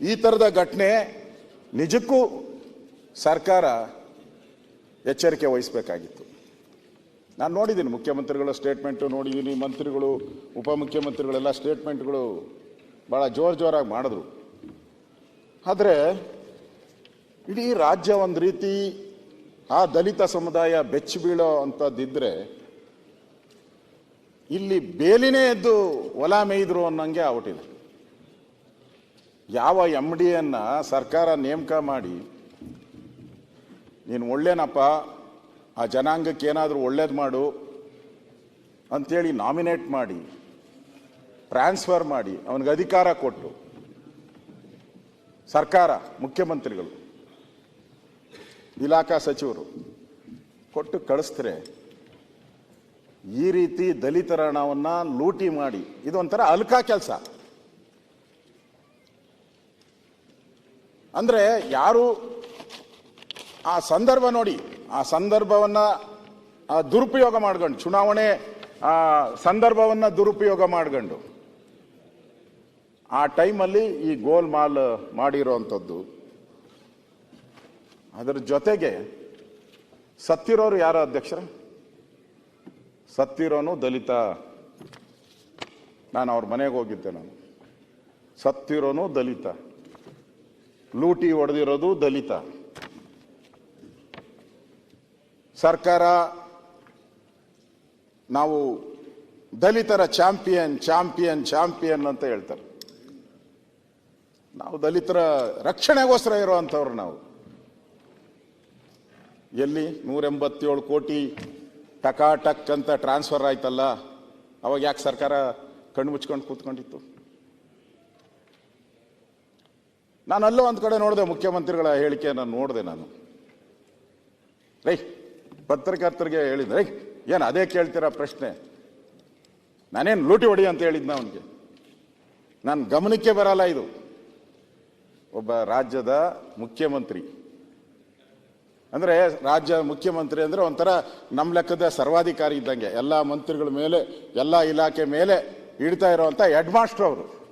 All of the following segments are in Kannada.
ಈ ಥರದ ಘಟನೆ ನಿಜಕ್ಕೂ ಸರ್ಕಾರ ಎಚ್ಚರಿಕೆ ವಹಿಸಬೇಕಾಗಿತ್ತು. ನಾನು ನೋಡಿದ್ದೀನಿ ಮುಖ್ಯಮಂತ್ರಿಗಳ ಸ್ಟೇಟ್ಮೆಂಟು ನೋಡಿದ್ದೀನಿ, ಮಂತ್ರಿಗಳು, ಉಪಮುಖ್ಯಮಂತ್ರಿಗಳೆಲ್ಲ ಸ್ಟೇಟ್ಮೆಂಟ್ಗಳು ಭಾಳ ಜೋರು ಜೋರಾಗಿ ಮಾಡಿದ್ರು. ಆದರೆ ಇಡೀ ರಾಜ್ಯ ಒಂದು ರೀತಿ ಆ ದಲಿತ ಸಮುದಾಯ ಬೆಚ್ಚಿ ಬೀಳೋ ಅಂಥದ್ದಿದ್ರೆ ಇಲ್ಲಿ ಬೇಲಿನೇ ಎದ್ದು ಒಲ ಮೇಯ್ದ್ರು ಅನ್ನೋಂಗೆ ಆಗ್ಬಿಟ್ಟಿದೆ. ಯಾವ ಎಂ ಡಿಯನ್ನು ಸರ್ಕಾರ ನೇಮಕ ಮಾಡಿ, ನೀನು ಒಳ್ಳೇನಪ್ಪ, ಆ ಜನಾಂಗಕ್ಕೆ ಏನಾದರೂ ಒಳ್ಳೇದು ಮಾಡು ಅಂಥೇಳಿ ನಾಮಿನೇಟ್ ಮಾಡಿ, ಟ್ರಾನ್ಸ್ಫರ್ ಮಾಡಿ, ಅವನಿಗೆ ಅಧಿಕಾರ ಕೊಟ್ಟು, ಸರ್ಕಾರ, ಮುಖ್ಯಮಂತ್ರಿಗಳು, ಇಲಾಖಾ ಸಚಿವರು ಕೊಟ್ಟು ಕಳಿಸ್ತರೆ, ಈ ರೀತಿ ದಲಿತರ ಹಣವನ್ನು ಲೂಟಿ ಮಾಡಿ, ಇದೊಂಥರ ಅಲ್ಕಾ ಕೆಲಸ. ಅಂದ್ರೆ ಯಾರು ಆ ಸಂದರ್ಭ ನೋಡಿ, ಆ ಸಂದರ್ಭವನ್ನು ದುರುಪಯೋಗ ಮಾಡ್ಕೊಂಡು, ಚುನಾವಣೆ, ಆ ಸಂದರ್ಭವನ್ನ ದುರುಪಯೋಗ ಮಾಡ್ಕೊಂಡು. ಆ ಟೈಮಲ್ಲಿ ಈ ಗೋಲ್ ಮಾಲ್ ಮಾಡಿರೋವಂಥದ್ದು ಅದರ ಜೊತೆಗೆ ಸತ್ತಿರೋರು ಯಾರು ಅಧ್ಯಕ್ಷರ? ಸತ್ತಿರೋನು ದಲಿತ. ನಾನು ಅವ್ರ ಮನೆಗೆ ಹೋಗಿದ್ದೆ ನಾನು. ಸತ್ತಿರೋನು ದಲಿತ. ಲೂಟಿ ಹೊಡೆದಿರೋದು ದಲಿತ. ಸರ್ಕಾರ ನಾವು ದಲಿತರ ಚಾಂಪಿಯನ್ ಚಾಂಪಿಯನ್ ಚಾಂಪಿಯನ್ ಅಂತ ಹೇಳ್ತಾರೆ. ನಾವು ದಲಿತರ ರಕ್ಷಣೆಗೋಸ್ಕರ ಇರುವಂಥವ್ರು ನಾವು. ಎಲ್ಲಿ ನೂರೆಂಬತ್ತೇಳು ಕೋಟಿ ಟಕಾಟಕ್ ಅಂತ ಟ್ರಾನ್ಸ್ಫರ್ ಆಯ್ತಲ್ಲ, ಅವಾಗ ಯಾಕೆ ಸರ್ಕಾರ ಕಣ್ಣು ಮುಚ್ಕೊಂಡು ಕೂತ್ಕೊಂಡಿತ್ತು? ನಾನು ಅಲ್ಲೂ ಒಂದು ಕಡೆ ನೋಡಿದೆ ಮುಖ್ಯಮಂತ್ರಿಗಳ ಹೇಳಿಕೆಯನ್ನು ನೋಡಿದೆ ನಾನು. ರೈ, ಪತ್ರಕರ್ತರಿಗೆ ಹೇಳಿದ್ದೆ ರೈ, ಏನು ಅದೇ ಕೇಳ್ತೀರಾ ಪ್ರಶ್ನೆ? ನಾನೇನು ಲೂಟಿ ಹೊಡಿ ಅಂತ ಹೇಳಿದ್ನ ಅವನಿಗೆ? ನನ್ನ ಗಮನಕ್ಕೆ ಬರಲ್ಲ ಇದು. ಒಬ್ಬ ರಾಜ್ಯದ ಮುಖ್ಯಮಂತ್ರಿ. ಅಂದರೆ ರಾಜ್ಯ ಮುಖ್ಯಮಂತ್ರಿ ಅಂದರೆ ಒಂಥರ ನಮ್ಮ ಲೆಕ್ಕದ ಸರ್ವಾಧಿಕಾರಿ ಇದ್ದಂಗೆ. ಎಲ್ಲ ಮಂತ್ರಿಗಳ ಮೇಲೆ, ಎಲ್ಲ ಇಲಾಖೆ ಮೇಲೆ ಇಡ್ತಾ ಇರೋವಂಥ ಹೆಡ್ ಮಾಸ್ಟರ್ ಅವರು.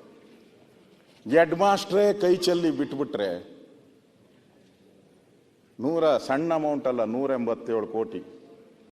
ಹೆಡ್ ಮಾಸ್ಟ್ರೇ ಕೈ ಚೆಲ್ಲಿ ಬಿಟ್ಬಿಟ್ರೆ ನೂರ ಸಣ್ಣ ಅಮೌಂಟ್ ಅಲ್ಲ ನೂರ ಎಂಬತ್ತೇಳು ಕೋಟಿ.